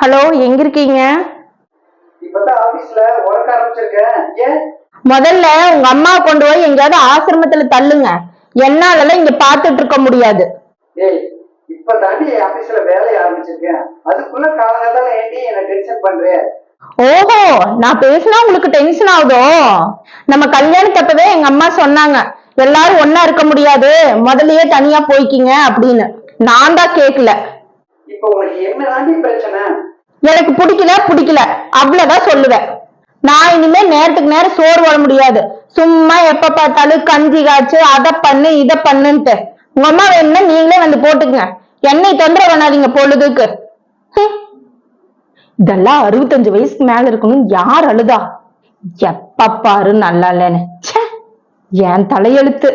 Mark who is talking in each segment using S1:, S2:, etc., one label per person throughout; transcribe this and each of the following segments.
S1: Hello எங்க இருக்கீங்க முதல்ல உங்க அம்மா கொண்டு போய் எங்கேயாவது ஆசிரமத்துல தள்ளுங்க. என்னால இங்க பாத்துட்டு இருக்க முடியாது.
S2: ஏய் இப்ப தாண்டி ஆபீஸ்ல வேலைய ஆரம்பிச்சிருக்கேன். அதுக்குள்ள காலங்காத்தால ஏண்டி என்ன டென்ஷன் பண்றேன்
S1: ஓஹோ நான் பேசினா உங்களுக்கு டென்ஷன் ஆகுதோ? நம்ம கல்யாணத்தப்பவே எங்க அம்மா சொன்னாங்க எல்லாரும் ஒண்ணா இருக்க முடியாது. முதல்லயே தனியா போய்க்கிங்க அப்படின்னு. நான் தான் கேக்கல.
S2: இப்ப உனக்கு என்ன பிரச்சனை?
S1: எனக்கு பிடிக்கல பிடிக்கல. அவ்வளவுதான் சொல்லுவேன். நான் இனிமே நேரத்துக்கு நேரம் சோறு வர முடியாது. சும்மா எப்ப பார்த்தாலும் கஞ்சி காய்ச்சு அதை பண்ணு இதை பண்ணுன்ட்டு. உங்க அம்மா வேணும்னா நீங்களே வந்து போட்டுக்குங்க. என்னை தொந்தரவு பண்ணாதீங்க பொழுதுக்கு. இதெல்லாம் அறுபத்தஞ்சு வயசுக்கு மேல இருக்கணும் யார் அழுதா? எப்ப பாரு நல்லா இல்லைன்னு. ச்சே, என் தலையெழுத்து.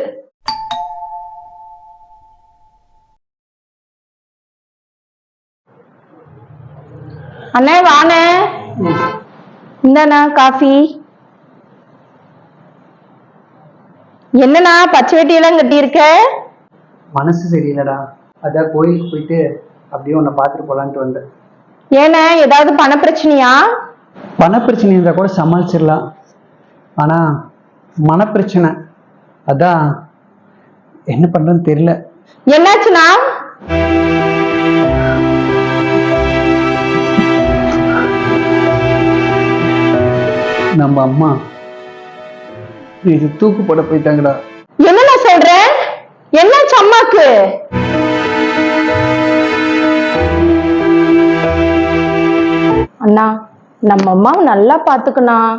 S1: அண்ணே வாண்ணே இந்தாண்ணா காஃபி. என்னண்ணா பச்சை வெட்டியெல்லாம் கட்டியிருக்க?
S2: மனசு சரியில்லடா. அதான் கோயிலுக்கு போயிட்டு அப்படியே உன்னை பார்த்துட்டு போலான்ட்டு வந்தேன்.
S1: ஏண்ணே ஏதாவது பண பிரச்சனையா
S2: பண பிரச்சனை இருந்தா கூட சமாளிச்சிடலாம். ஆனா மனப்பிரச்சனை அதான் என்ன பண்றதுன்னு தெரியல.
S1: என்னாச்சுண்ணா?
S2: நம்ம அம்மா. இது தூக்கு போட போயிட்டாங்கடா.
S1: என்னண்ணா சொல்ற? என்னாச்சு அம்மாக்கு? அண்ணா நம்ம அம்மாவை நல்லா பாத்துக்கணும்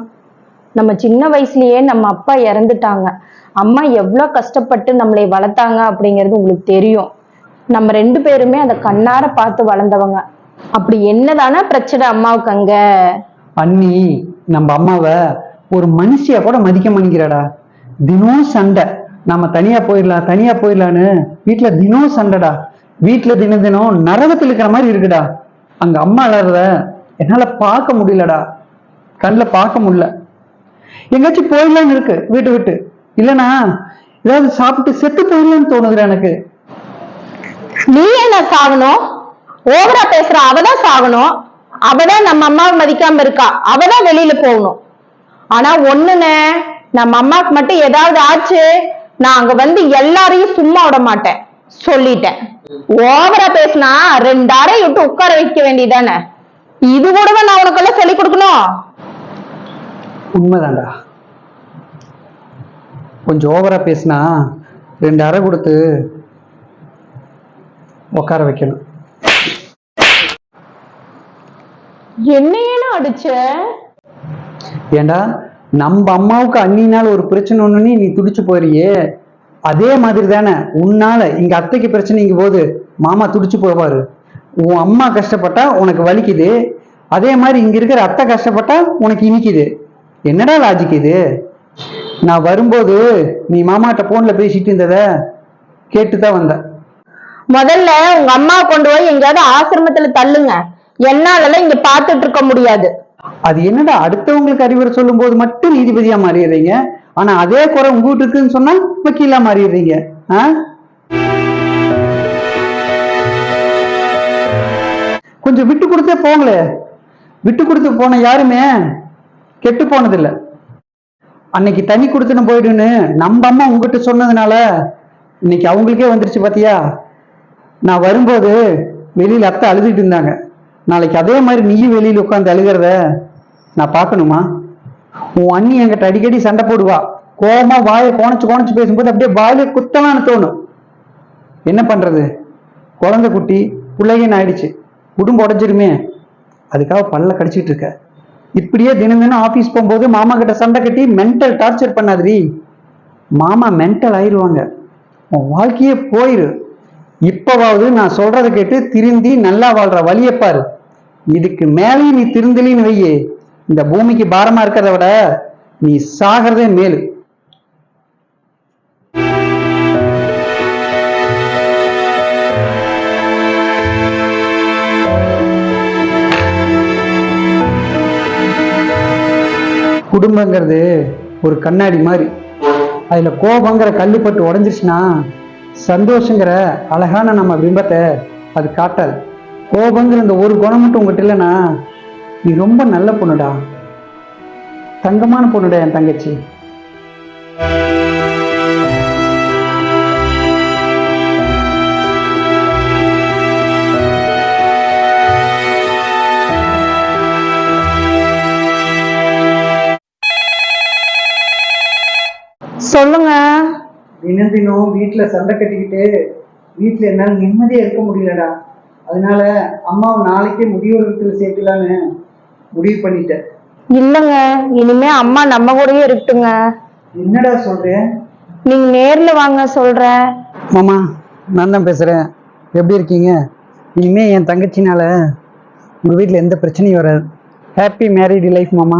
S1: நம்ம சின்ன வயசுலயே நம்ம அப்பா இறந்துட்டாங்க. அம்மா எவ்வளவு கஷ்டப்பட்டு நம்மளை வளர்த்தாங்க அப்படிங்கிறது உங்களுக்கு தெரியும். நம்ம ரெண்டு பேருமே அதை கண்ணார பார்த்து வளர்ந்தவங்க. அப்படி என்னதானா பிரச்சனை அம்மாவுக்கு அங்க?
S2: அண்ணி நம்ம அம்மாவை ஒரு மனுஷியா கூட மதிக்க மாட்டேங்கிறாடா? தினம் சண்டை. நம்ம தனியா போயிடலாம் தனியா போயிடலான்னு வீட்டுல தினம் சண்டைடா. வீட்டுல தினம் தினம் நரகத்தில் இருக்கிற மாதிரி இருக்குடா. அங்க அம்மா அலறத என்னால பார்க்க முடியலடா. கண்ணில் பார்க்க முடியல. எங்கேயாச்சும் போயிடலான்னு இருக்கு வீட்டு விட்டு. இல்லனா ஏதாவது சாப்பிட்டு செத்து போயிடலான்னு தோணுது எனக்கு.
S1: நீ என்ன சாகணும்? ஓவரா பேசுற அவதான் சாகணும். அவதான் நம்ம அம்மாவை மதிக்காம இருக்கா? அவதான் வெளியில போகணும். ஆனா ஒண்ணுன்னு நம்ம அம்மாவுக்கு மட்டும் ஏதாவது ஆச்சு நான் அங்க வந்து எல்லாரையும் சும்மா விட மாட்டேன். சொல்லிட்டேன். ஓவரா பேசினா ரெண்டு அறை விட்டு உட்கார வைக்க வேண்டியதானே? இது கூடவா நான் உனக்கெல்லாம் சொல்லி கொடுக்கணும்.
S2: உண்மைதான்டா. கொஞ்சம் ஓவரா பேசினா ரெண்டு அறை கொடுத்து உட்கார வைக்கணும்.
S1: என்னையேன்னு அடிச்ச?
S2: ஏண்டா நம்ம அம்மாவுக்கு அண்ணினால ஒரு பிரச்சனை ஒண்ணுன்னு நீ துடிச்சு போறியே. அதே மாதிரி தானே உன்னால இங்க அத்தைக்கு பிரச்சனை இங்க போது மாமா துடிச்சு போவாரு. உன் அம்மா கஷ்டப்பட்டா உனக்கு வலிக்குது. அதே மாதிரி இங்க இருக்கிற அத்தை கஷ்டப்பட்டா உனக்கு இனிக்குது. என்னடா லாஜிக் இது? நான் வரும்போது நீ மாமாட்ட போன்ல பேசிட்டு இருந்தத கேட்டு தான் வந்தேன்.
S1: முதல்ல உங்க அம்மா கொண்டு போய் எங்கேயாவது ஆசிரமத்துல தள்ளுங்க. என்னாலலாம் இங்க பாத்துட்டு இருக்க முடியாது.
S2: அது என்னடா அடுத்தவங்களுக்கு அறிவுரை சொல்லும் போது மட்டும் நீதிபதியா மாறிடுறீங்க? ஆனா அதே குறை உங்க வீட்டு இருக்குன்னு சொன்னா வக்கீலா மாறிடுறீங்க. ஆ? கொஞ்சம் விட்டு கொடுத்தே போங்களே. விட்டு கொடுத்து போன யாருமே கெட்டு போனதில்லை. அன்னைக்கு தனி கொடுத்துன்னு போயிடுன்னு நம்ம அம்மா உங்ககிட்ட சொன்னதுனால இன்னைக்கு அவங்களுக்கே வந்துருச்சு பாத்தியா? நான் வரும்போது வெளியில அத்தை அழுதுட்டு இருந்தாங்க. நாளைக்கு அதே மாதிரி நீயும் வெளியில் உட்காந்து அழுகிறத நான் பார்க்கணுமா? உன் அண்ணி என்கிட்ட அடிக்கடி சண்டை போடுவா. கோவமா வாயை கோணச்சு கோணச்சு பேசும்போது அப்படியே வாயில குத்தலான்னு தோணும். என்ன பண்றது? குழந்தை குட்டி பிள்ளைகன் ஆயிடுச்சு. குடும்பம் உடஞ்சிருமே. அதுக்காக பல்ல கடிச்சிட்டு இருக்க. இப்படியே தினம் தினம் ஆபீஸ் போகும்போது மாமா கிட்ட சண்டை கட்டி மென்டல் டார்ச்சர் பண்ணாதீ மாமா மென்டல் ஆயிடுவாங்க உன் வாழ்க்கையே போயிரு. இப்பவாவது நான் சொல்றதை கேட்டு திருந்தி நல்லா வாழ்ற வழியை பாரு. இதுக்கு மேலே நீ திருந்தலின்னு வையே. இந்த பூமிக்கு பாரமா இருக்கிறத விட நீ சாகிறதே மேலு. குடும்பங்கிறது ஒரு கண்ணாடி மாதிரி. அதுல கோபங்கிற கல்லுப்பட்டு உடஞ்சிருச்சுன்னா சந்தோஷங்கிற அழகான நம்ம பிம்பத்தை அது காட்டாது. கோபங்கிற இந்த ஒரு குணம் மட்டும் உங்ககிட்ட இல்லைண்ணா நீ ரொம்ப நல்ல பொண்ணுடா. தங்கமான பொண்ணுடா என் தங்கச்சி.
S1: சொல்லுங்க.
S2: தினம் தினம் வீட்டில் சண்டை கட்டிக்கிட்டு வீட்டில் என்னால் நிம்மதியாக இருக்க முடியலடா. அதனால அம்மாவை நாளைக்கே முதியோரத்தில் சேர்க்கலான்னு முடிவு பண்ணிட்டேன்.
S1: இல்லங்க இனிமே அம்மா நம்ம கூடயே இருக்கட்டுங்க.
S2: என்னடா சொல்றேன்
S1: நீங்க நேர்ல வாங்க சொல்றேன்.
S2: மாமா நான் தான் பேசுகிறேன் எப்படி இருக்கீங்க? இனிமே என் தங்கச்சினால உங்கள் வீட்டில் எந்த பிரச்சனையும் வராது. ஹாப்பி மேரிடு லைஃப் மாமா.